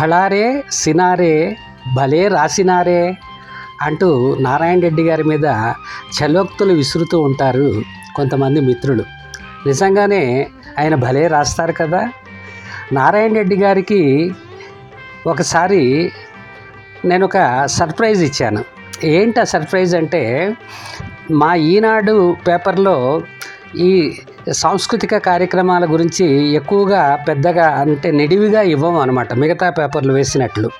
భళారే సినారే భలే రాసినారే అంటూ నారాయణ రెడ్డి గారి మీద చలోక్తులు విసురుతూ ఉంటారు కొంతమంది మిత్రులు. నిజంగానే ఆయన భలే రాస్తారు కదా? నారాయణ రెడ్డి గారికి ఒకసారి నేను ఒక సర్ప్రైజ్ ఇచ్చాను. ఏంటి ఆ సర్ప్రైజ్ అంటే మా ఈనాడు పేపర్లో ఈ సాంస్కృతిక కార్యక్రమాల గురించి ఎక్కువగా పెద్దగా అంటే నిడివిగా ఇవ్వము అనమాట మిగతా పేపర్లు వేసినట్లు.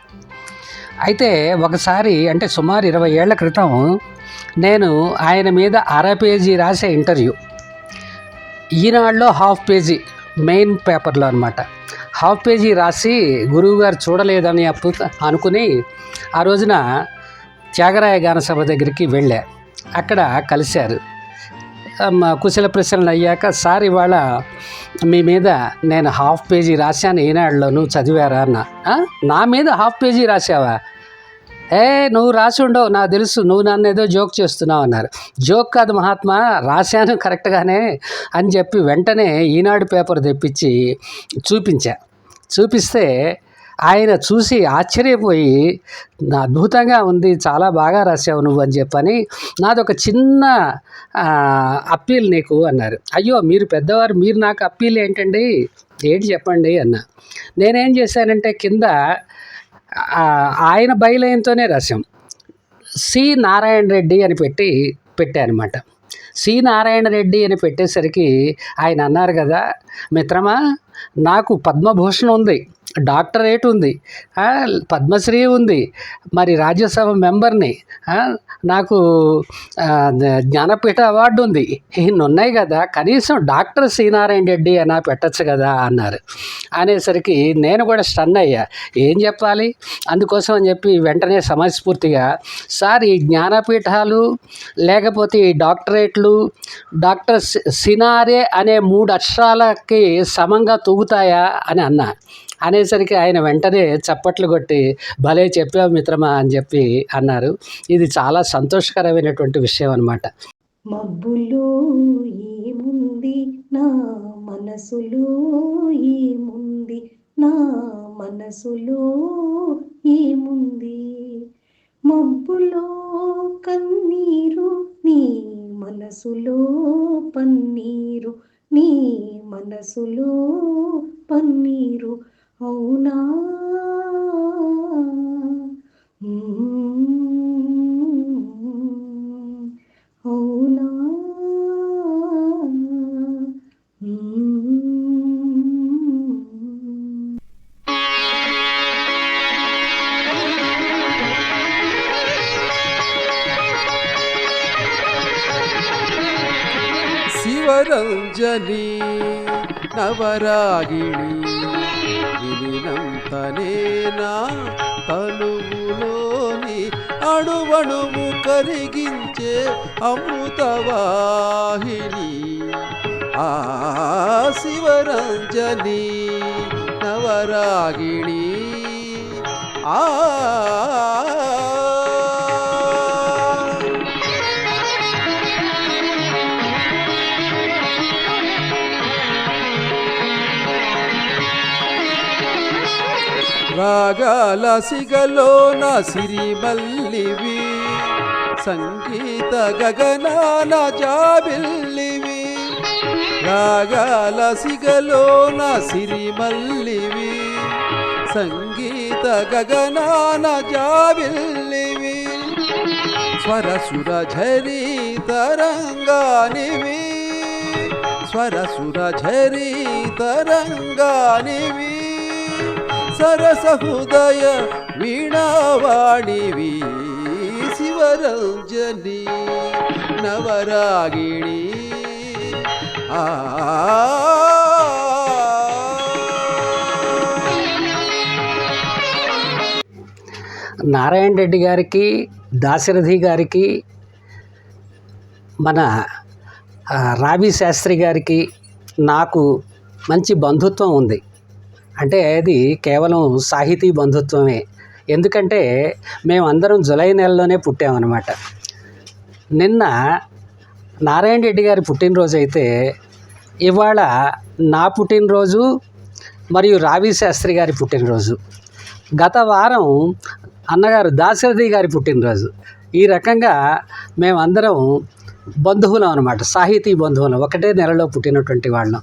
అయితే ఒకసారి అంటే సుమారు ఇరవై ఏళ్ళ క్రితం నేను ఆయన మీద అర పేజీ రాసే ఇంటర్వ్యూ. ఈనాడులో హాఫ్ పేజీ మెయిన్ పేపర్లో అనమాట హాఫ్ పేజీ రాసి గురువుగారు చూడలేదని అప్పు అనుకుని ఆ రోజున త్యాగరాయ గాన సభ దగ్గరికి వెళ్ళా. అక్కడ కలిశారు. కుశల ప్రశ్నలు అయ్యాక సార్ ఇవాళ మీ మీద నేను హాఫ్ పేజీ రాశాను ఈనాడులో నువ్వు చదివారా? అన్న. నా మీద హాఫ్ పేజీ రాసావా ఏ నువ్వు రాసి ఉండవు నాకు తెలుసు నువ్వు నన్ను ఏదో జోక్ చేస్తున్నావు అన్నారు. జోక్ కాదు మహాత్మా రాశాను కరెక్ట్గానే అని చెప్పి వెంటనే ఈనాడు పేపర్ తెప్పించి చూపించా. చూపిస్తే ఆయన చూసి ఆశ్చర్యపోయి "నా అద్భుతంగా ఉంది చాలా బాగా రాసావు నువ్వు అని చెప్పని నాది ఒక చిన్న అప్పీల్ నీకు అన్నారు. అయ్యో మీరు పెద్దవారు మీరు నాకు అప్పీల్ ఏంటండి? ఏంటి చెప్పండి అన్న. నేనేం చేశానంటే కింద ఆయన బయలయంతోనే రాశాం. సి నారాయణ రెడ్డి అని పెట్టి పెట్టానమాట. సి నారాయణ రెడ్డి అని పెట్టేసరికి ఆయన అన్నారు కదా మిత్రమా నాకు పద్మభూషణ్ ఉంది. డాక్టరేట్ ఉంది. పద్మశ్రీ ఉంది. మరి రాజ్యసభ మెంబర్ని నాకు జ్ఞానపీఠ అవార్డు ఉంది. ఇన్ని ఉన్నాయి కదా కనీసం డాక్టర్ శ్రీనారాయణ రెడ్డి అనా పెట్టచ్చు కదా అన్నారు. అనేసరికి నేను కూడా స్టన్ అయ్యా. ఏం చెప్పాలి? అందుకోసం అని చెప్పి వెంటనే సమయస్ఫూర్తిగా సార్ ఈ జ్ఞానపీఠాలు లేకపోతే ఈ డాక్టరేట్లు డాక్టర్ సి- సినారే అనే మూడు అక్షరాలకి సమంగా తూగుతాయా? అని అన్నా. అనేసరికి ఆయన వెంటనే చప్పట్లు కొట్టి భలే చెప్పావు మిత్రమా అని చెప్పి అన్నారు. ఇది చాలా సంతోషకరమైనటువంటి విషయం అనమాట మబ్బులో ఏముంది? నా మనసులో ఏముంది? నా మనసులో ఏముంది? మబ్బులో కన్నీరు నీ మనసులో పన్నీరు నీ మనసులో పన్నీరు. అవునా? మ్మ్. అవునా? శివరంజని నవరాగిణి వినినంతనేనా? తనువులోని అణువణువు కరిగించే అమృతవాహిని ఆ శివరంజని నవరాగిణి ఆ రాగాల సిగలోన సిరిమల్లివి. సంగీత గగనాన జాబిల్లివి. రాగాల సిగలోన సిరిమల్లివి. సంగీత గగనాన జాబిల్లివి. స్వరసుర ఝరీ తరంగానివి స్వరసుర ఝరీ తరంగానివి సరస హృదయ వీణావాణివి శివరంజని నవరాగిణి. నారాయణ రెడ్డి గారికి దాశరథి గారికి మన రావి శాస్త్రి గారికి నాకు మంచి బంధుత్వం ఉంది. అంటే అది కేవలం సాహితీ బంధుత్వమే. ఎందుకంటే మేమందరం జులై నెలలోనే పుట్టామన్నమాట. నిన్న నారాయణ రెడ్డి గారి పుట్టినరోజు అయితే ఇవాళ నా పుట్టినరోజు మరియు రావి శాస్త్రి గారి పుట్టినరోజు. గత వారం అన్నగారు దాశరథి గారి పుట్టినరోజు. ఈ రకంగా మేమందరం బంధువులం అనమాట సాహితీ బంధువులం. ఒకటే నెలలో పుట్టినటువంటి వాళ్ళం.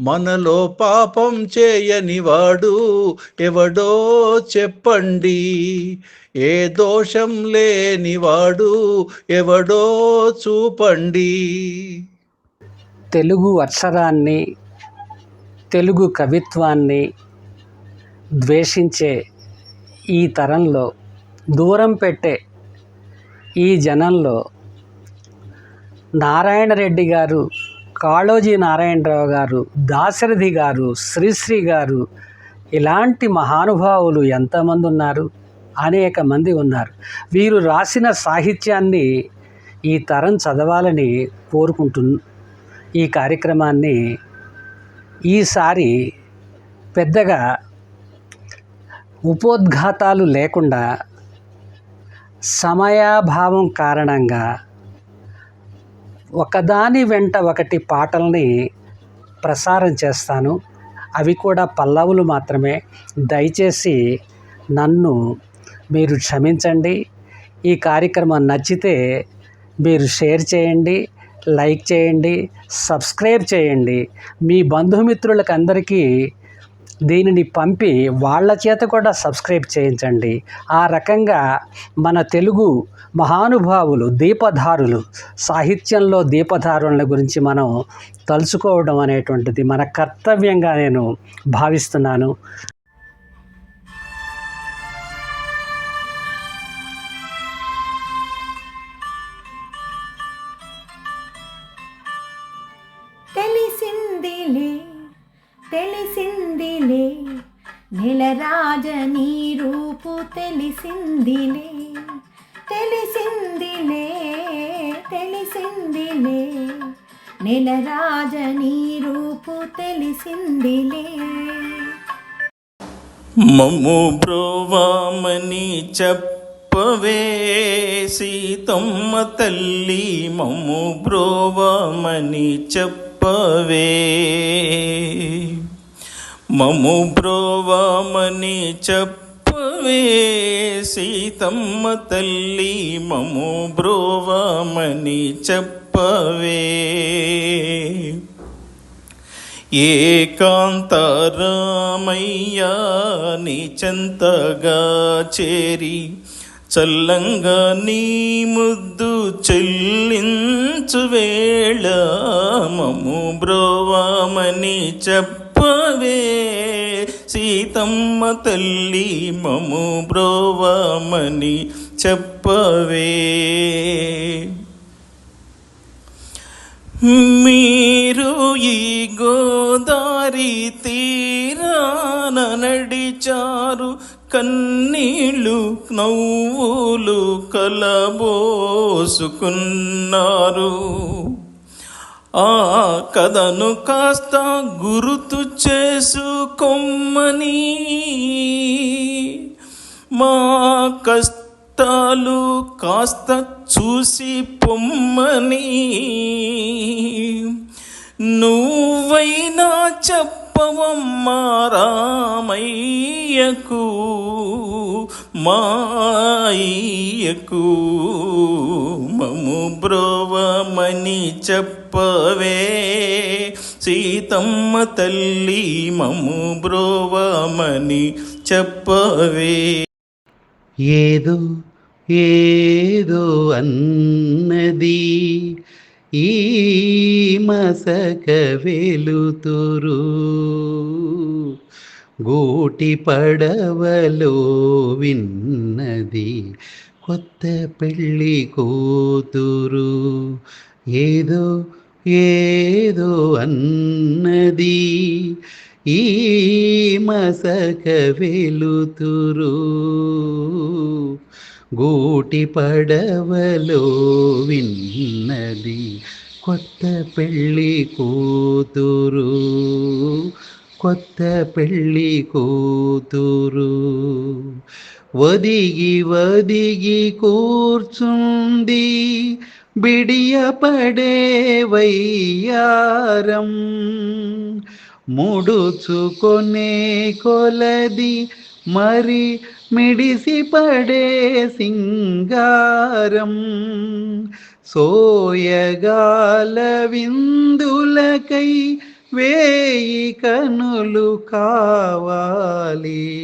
మనలో పాపం చేయని వాడు ఎవడో చెప్పండి. ఏ దోషం లేనివాడు ఎవడో చూపండి. తెలుగు అక్షరాన్ని తెలుగు కవిత్వాన్ని ద్వేషించే ఈ తరంలో దూరం పెట్టే ఈ జనంలో నారాయణ రెడ్డి గారు కాళోజీ నారాయణరావు గారు దాశరథి గారు శ్రీశ్రీ గారు ఇలాంటి మహానుభావులు ఎంతమంది ఉన్నారు? అనేక మంది ఉన్నారు. వీరు రాసిన సాహిత్యాన్ని ఈ తరం చదవాలని కోరుకుంటు ఈ కార్యక్రమాన్ని ఈసారి పెద్దగా ఉపోద్ఘాతాలు లేకుండా సమయాభావం కారణంగా ఒకదాని వెంట ఒకటి పాటల్ని ప్రసారం చేస్తాను. అవి కూడా పల్లవులు మాత్రమే. దయచేసి నన్ను మీరు క్షమించండి. ఈ కార్యక్రమం నచ్చితే మీరు షేర్ చేయండి లైక్ చేయండి సబ్స్క్రైబ్ చేయండి. మీ బంధుమిత్రులకు అందరికీ దీనిని పంపి వాళ్ళ చేత కూడా సబ్స్క్రైబ్ చేయించండి. ఆ రకంగా మన తెలుగు మహానుభావులు దీపధారులు సాహిత్యంలో దీపధారుల గురించి మనం తలుచుకోవడం అనేటువంటిది మన కర్తవ్యంగా నేను భావిస్తున్నాను. రాజ నీ రూపు తెలిసిందిలే తెలిసిందిలే తెలిసిందిలే. నెల రాజ నీ రూపు తెలిసిందిలే. మమ్ము బ్రోవామని చెప్పవే సీతమ్మ తల్లి మమ్ము బ్రోవామని చెప్పవే. మము బ్రోవామని చెప్పవే సీతమ్మ తల్లి మము బ్రోవామని చెప్పవే. ఏకాంతరామయ్యా నీ చెంతగా చేరి చల్లంగా నీ ముద్దు చెల్లించు వేళ మము బ్రోవామని చెప్పవే. సీతమ్మ తల్లి మము బ్రోవమని చెప్పవే. మీరు ఈ గోదారి తీరాన నడిచారు కన్నీళ్ళు నవ్వులు కలబోసుకున్నారు. ఆ కథను కాస్త గుర్తు చేసుకొమ్మని మా కష్టాలు కాస్త చూసి పొమ్మని. నువ్వైనా చెప్పవమ్మా రామయ్యకు మాయ్యకు మము బ్రోవమని చెప్పవే. సీతమ్మ తల్లి మము బ్రోవమని చెప్పవే. ఏదో ఏదో అన్నది ఈ మసక వెలుతురు. గూటి పడవలో విన్నది కొత్త పెళ్ళి కూతురు. ఏదో ఏదో అన్నది ఈ మసక వెలుతురు. గూటి పడవలో విన్నది కొత్త పెళ్ళి కూతురు. కొత్త పెళ్ళి కూతురు. ఒదిగి ఒదిగి కూర్చుంది బిడియపడే వయ్యారం ముడుచుకొనే కొలది మరి మిడిసిపడే సింగారం. సోయగాల విందులకై వేయి కనులు కావాలి.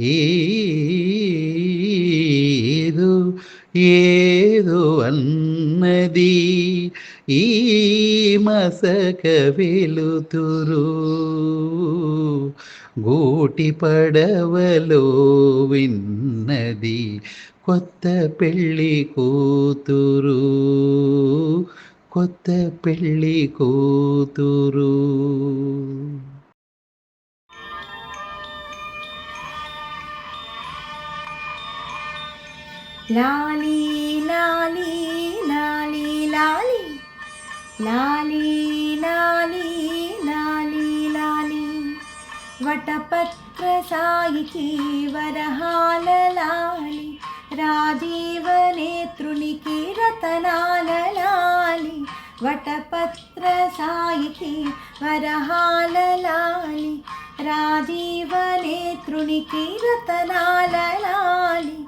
ఏదో ఏదో అన్నది ఈ మసక వెలుతురు. గూటి పడవలో విన్నది కొత్త పెళ్ళి కూతురు. కొత్త పెళ్ళి కూతురు. లాలీ లాలీ లాలీ లాలీ. లాలీ లాలీ లాలీ లాలీ. వటపత్ర సాయికి వరహాల లాలి. రాజీవ నేత్రునికి రతనాల లాలి. వటపత్ర సాయికి వరహాల లాలి. రాజీవ నేత్రునికి రతనాల లాలి.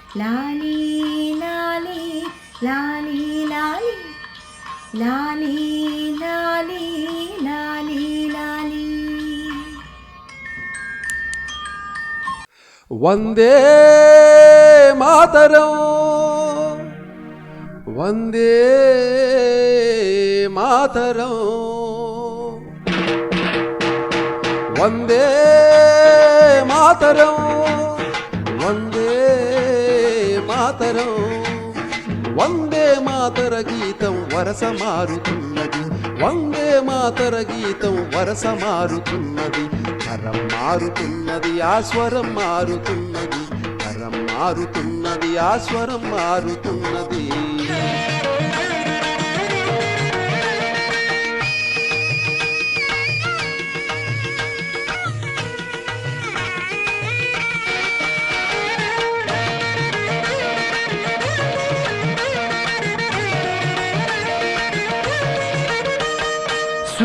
లాలి లాలి లాలి లాలి లాలి లాలి లాలి లాలి వందే మాతరం వందే మాతరం వందే మాతరం వందే మాతరం. వందే మాతర గీతం వరస మారుతున్నది వందే మాతర గీతం వరస మారుతున్నది తరం మారుతున్నది ఆ స్వరం మారుతున్నది. తరం మారుతున్నది ఆ స్వరం మారుతున్నది.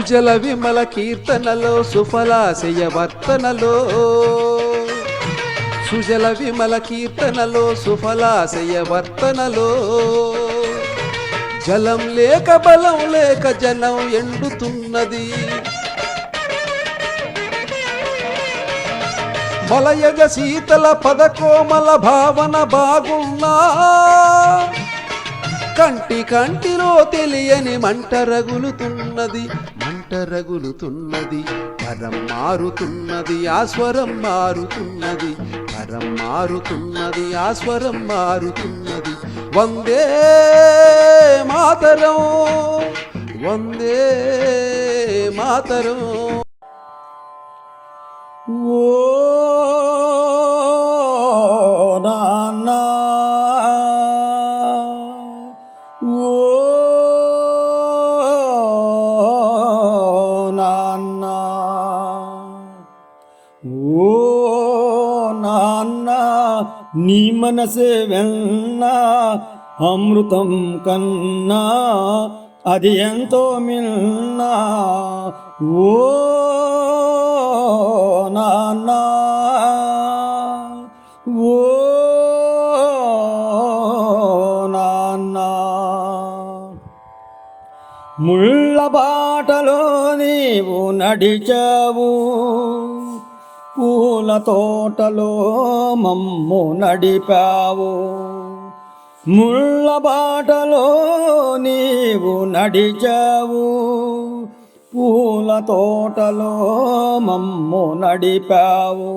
జల విమల కీర్తనలో సుఫలాశయ వర్తనలో. సుజల విమల కీర్తనలో సుఫలాశయ వర్తనలో. జలం లేక బలం లేక జనం ఎండుతున్నది. మలయగ శీతల పదకోమల భావన బాగున్నా. కంటి కంటిలో తెలియని మంట రగులుతున్నది. మంట రగులుతున్నది పరం మారుతున్నది ఆ స్వరం మారుతున్నది. పరం మారుతున్నది ఆ స్వరం మారుతున్నది. వందే మాతరం వందే మాతరం. ఓ నీ మనసే వెన్నా అమృతం కన్నా అది ఎంతో మిన్నా. ఓ నాన్న ఓ నాన్న. ముళ్ళ బాటలో నీవు నడిచావు. పూల తోటలో మమ్ము నడిపావు. ముళ్ళ బాటలో నీవు నడిచావు. పూల తోటలో మమ్ము నడిపావు.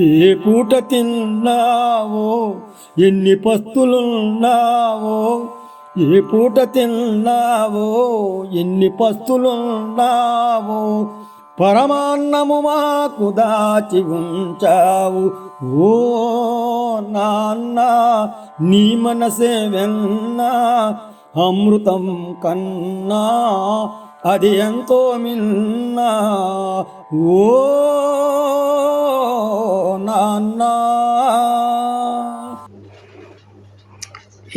ఏ పూట తిన్నావో ఎన్ని పస్తులున్నావో ఏ పూట తిన్నావో ఎన్ని పస్తులున్నావో పరమాన్నము మాకు దాచి ఉంచావు ఓ నాన్న నీ మనసే వెన్న అమృతం కన్నా అది ఎంతో మిన్న. ఓ నాన్న.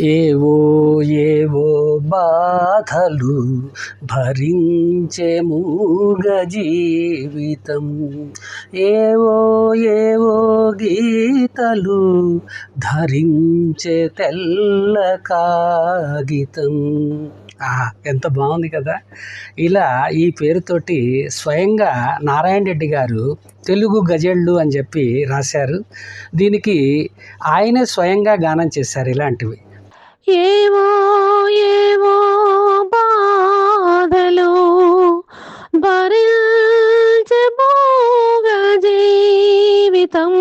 ఏవో ఏవో బాధలు భరించే మూగ జీవితం. ఏవో ఏవో గీతలు ధరించే తెల్ల కాగితం. ఎంత బాగుంది కదా. ఇలా ఈ పేరుతోటి స్వయంగా నారాయణ రెడ్డి గారు తెలుగు గజళ్ళు అని చెప్పి రాశారు. దీనికి ఆయనే స్వయంగా గానం చేశారు ఇలాంటివి. ఏవో ఏవో బాధలు భరించబోగ జీవితం.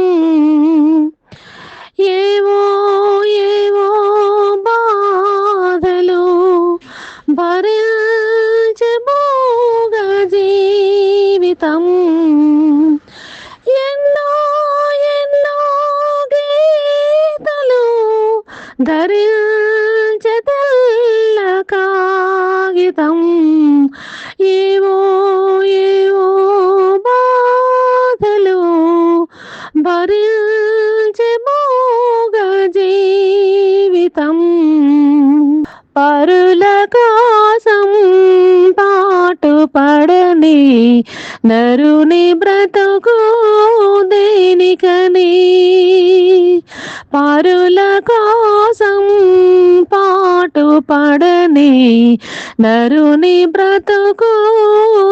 ఏవో ఏవో బాధలు భరించబోగ జీవితం. ఎన్నో ఎన్నో గీతలు ధరి పరుల కోసం పాటు పడని నరుని బ్రతుకు దేనికని? పరుల కోసం పాటు పడని నరుని బ్రతుకు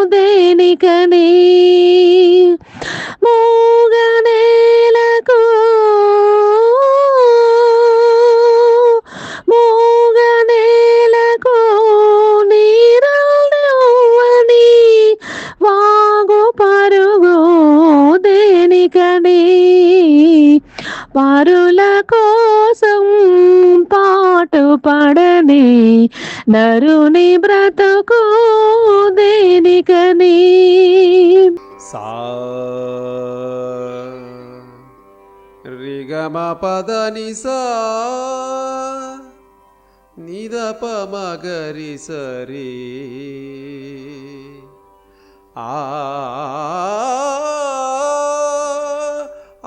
దేనికని? మూ పరుల కోసం పాటు పడని నరుని బ్రతుకు దేనికని? సా రిగమ పదని సా నిదప మగరి సరి ఆ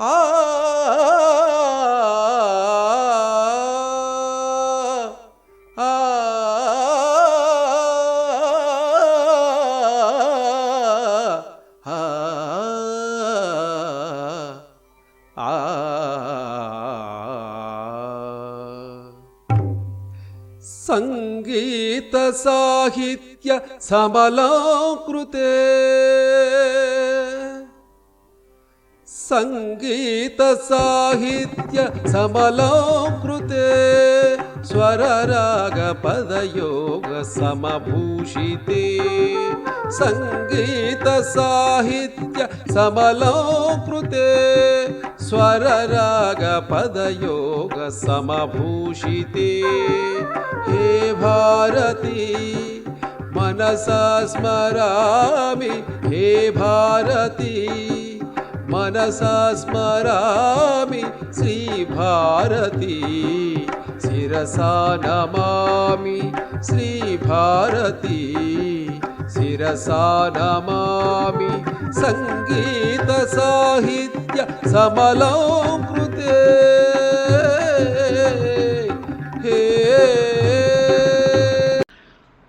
ఆ सङ्गीतसाहित्य समलो सङ्गीतसाहित्य समलं स्वररागपदयोगसमभूषिते। सङ्गीतसाहित्य समलो स्वररागपदयोगसमभूषिते। हे भारती मनसा स्मरामि। हे भारती मनसा स्मरामि। श्रीभारती शिरसा नमामि। श्रीभारती शिरसा नमामि। सङ्गीतसाहित्य समलो कृते।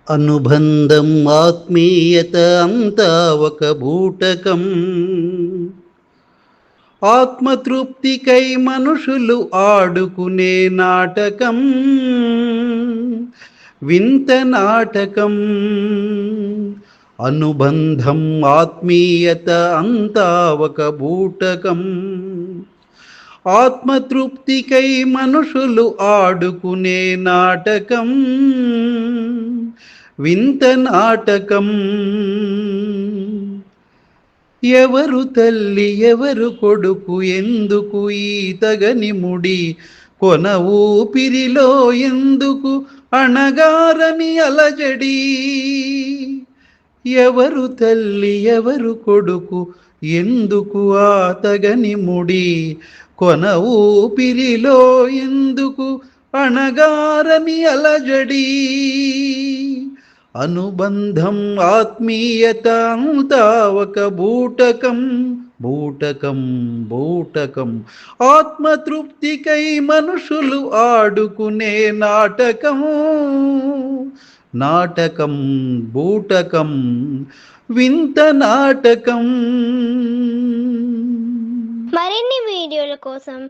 అనుబంధం ఆత్మీయత అంతా ఒక బూటకం. ఆత్మతృప్తికై మనుషులు ఆడుకునే నాటకం వింత నాటకం. అనుబంధం ఆత్మీయత అంతా ఒక బూటకం. ఆత్మతృప్తికై మనుషులు ఆడుకునే నాటకం. వింత నాటకం. ఎవరు తల్లి ఎవరు కొడుకు ఎందుకు ఈ తగని ముడి? కొన ఊపిరిలో ఎందుకు అణగారని అలజడి? ఎవరు తల్లి ఎవరు కొడుకు ఎందుకు ఆ తగని ముడి? కొన ఊపిరిలో ఎందుకు అణగారని అలజడి? అనుబంధం ఆత్మీయత తావక బూటకం బూటకం బూటకం. ఆత్మతృప్తికై మనుషులు ఆడుకునే నాటకం నాటకం బూటకం వింత నాటకం. మరిన్ని వీడియోల కోసం